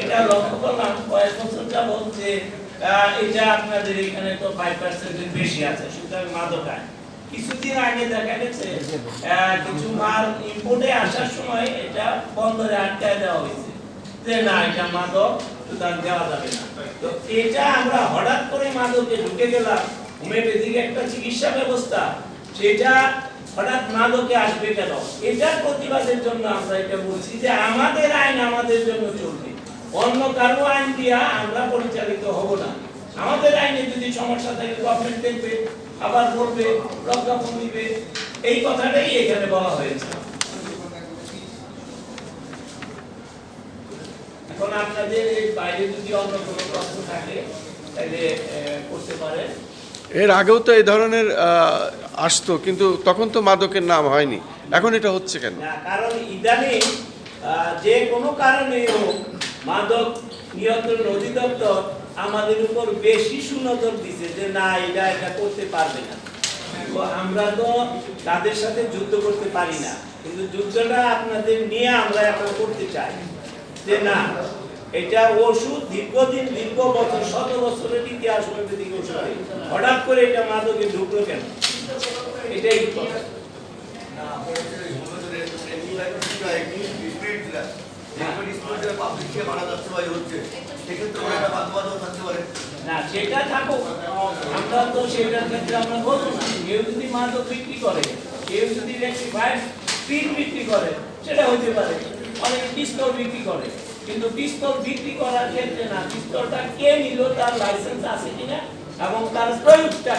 এটা লক্ষ্য করলাম, কয়েক বছর যে এটা আপনাদের এখানে তো ফাইভ পার্সেন্টের বেশি আছে, সুতরাং মাদক আইন কিছুদিন আগে দেখা গেছে কিছু মাল ইম্পোর্টে আসার সময় এটা বন্দরে আটকায় দেওয়া হয়েছে। যে না, এটা মাদক, সুতরাং দেওয়া যাবে না। তো এটা আমরা হঠাৎ করে মাদকে ঢুকে গেলাম, হোমিওপ্যাথিক একটা চিকিৎসা ব্যবস্থা, সেটা হঠাৎ মাদকে আসবে কেন? এটার প্রতিবাদের জন্য আমরা এটা বলছি যে আমাদের আইন আমাদের জন্য চলবে। অন্য কারও আইন দিয়া আমরা পরিচালিত হব না। আমাদের আইনে যদি সমস্যা থাকে গভর্নমেন্ট দেখবে আবার বলবে প্রজ্ঞাপন দিবে। এই কথাটাই এখানে বলা হয়েছে। এখন আপনাদের এই বাইরে যদি অন্য কোনো প্রশ্ন থাকে তাহলে করতে পারেন। এর আগেও তো এই ধরনের আসতো কিন্তু তখন তো মাদকের নাম হয়নি। এখন এটা হচ্ছে কেন? কারণ ইদানিং যে কোনো কারণে মাদক নিয়ন্ত্রণ অধিদপ্তর আমাদের উপর বেশি সুনজর দিছে যে, না এটা এটা করতে পারবে না। তো আমরা তো তাদের সাথে যুদ্ধ করতে পারি না। কিন্তু যুদ্ধটা আপনাদের নিয়ে আমরা এখন করতে চাই যে, না, এটা ওষুধ দীর্ঘদিন, দীর্ঘ বছর শত বছরের ইতিহাস হোমিওপ্যাথিক ওষুধে হঠাৎ করে এটা মাদকে ঢুকলো কেন? এটাই কথা না, সেটা থাকুক। আমরা তো সেটার ক্ষেত্রে আমরা বলব না। কেউ যদি মাদক বিক্রি করে, কেউ যদি রেক্টিফায়ার স্পিড বিক্রি করে, সেটা হইতে পারে। অনেকে পিস্তল বিক্রি করে। কিন্তু পিস্তল বিক্রি করার ক্ষেত্রে না, পিস্তলটা কে নিল, তার লাইসেন্স আছে কিনা এবং তার প্রয়োগটা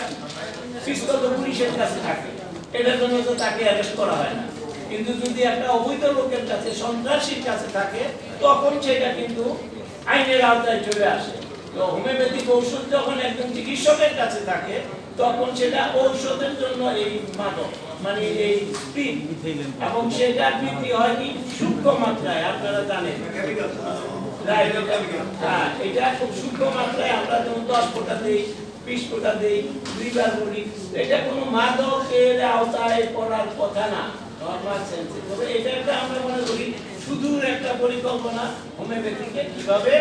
পিস্তল তো পুলিশের কাছে থাকে। এটার জন্য তো তাকে অ্যারেস্ট করা হয় না। কিন্তু যদি একটা অবৈধ লোকের কাছে সন্ত্রাসীর কাছে থাকে তখন সেটা কিন্তু আইনের আওতায় চলে আসে। তো হোমিওপ্যাথিক ঔষধ যখন একজন চিকিৎসকের কাছে থাকে তখন সেটা ঔষধের জন্য এই মাদক মানে এই এবং সেটা বিক্রি হয় কি? সূক্ষ্ম মাত্রায় আপনারা জানেন। হ্যাঁ, এটা খুব সূক্ষ্ম মাত্রায় আমরা যেমন দশ ফোঁটা দিই বিশ ফোঁটা দিই দুইবার বলি। এটা কোনো মাদকের আওতায় পড়ার কথা না। তবে এটা একটা আমরা মনে করি সুদূর একটা পরিকল্পনা হোমিওপ্যাথিকে কীভাবে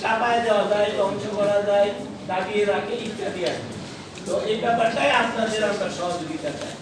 চাপায় দেওয়া যায় ধ্বংস করা যায় দাবিয়ে রাখে ইত্যাদি আছে তো এই ব্যাপারটাই আপনাদের আমরা সহযোগিতা চাই।